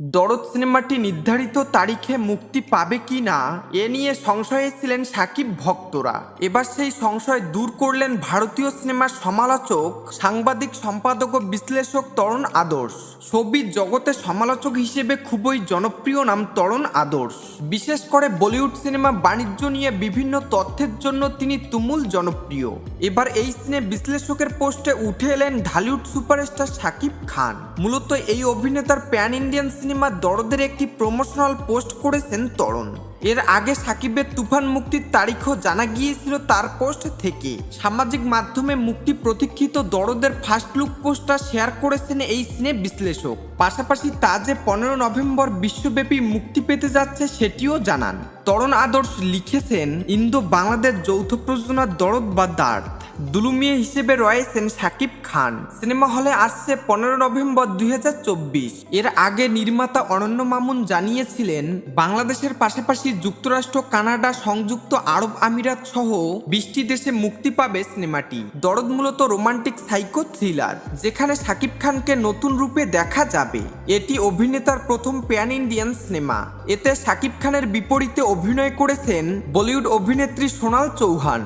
দরদ সিনেমাটি নির্ধারিত তারিখে মুক্তি পাবে কি না, এ নিয়ে সংশয়ে ছিলেন সাকিব ভক্তরা। এবার সেই সংশয় দূর করলেন ভারতীয় সিনেমার সমালোচক, সাংবাদিক সম্পাদক ও বিশ্লেষক তরণ আদর্শ। ছবির জগতে সমালোচক হিসেবে খুবই জনপ্রিয় নাম তরণ আদর্শ। বিশেষ করে বলিউড সিনেমা বাণিজ্য নিয়ে বিভিন্ন তথ্যের জন্য তিনি তুমুল জনপ্রিয়। এবার এই সিনে বিশ্লেষকের পোস্টে উঠে এলেন ঢালিউড সুপারস্টার সাকিব খান। মূলত এই অভিনেতার প্যান ইন্ডিয়ান দরদের একটি প্রমোশনাল পোস্ট করেছেন তরণ। এর আগে সাকিবের তুফান মুক্তির তারিখও জানা গিয়েছিল তার পোস্ট থেকে। সামাজিক মাধ্যমে মুক্তি প্রতীক্ষিত দরদের ফার্স্ট লুক পোস্টটা শেয়ার করেছেন এই সিনে বিশ্লেষক। পাশাপাশি তা যে পনেরো নভেম্বর বিশ্বব্যাপী মুক্তি পেতে যাচ্ছে সেটিও জানান। তরণ আদর্শ লিখেছেন ইন্দো বাংলাদেশ যৌথ প্রযোজনার দরদ বা দার্থ দুলুমিয়া হিসেবে রয়েছেন সাকিব খান। সিনেমা হলে আসছে পনেরো নভেম্বর দুই হাজার চব্বিশ। এর আগে নির্মাতা অনন্য মামুন জানিয়েছিলেন, বাংলাদেশের পাশাপাশি যুক্তরাষ্ট্র, কানাডা, সংযুক্ত আরব আমিরাত সহ বিশটি দেশে মুক্তি পাবে সিনেমাটি। দরদ মূলত রোমান্টিক সাইকো থ্রিলার, যেখানে সাকিব খানকে নতুন রূপে দেখা যাবে। এটি অভিনেতার প্রথম প্যান ইন্ডিয়ান সিনেমা। এতে সাকিব খানের বিপরীতে অভিনয় করেছেন বলিউড অভিনেত্রী সোনাল চৌহান।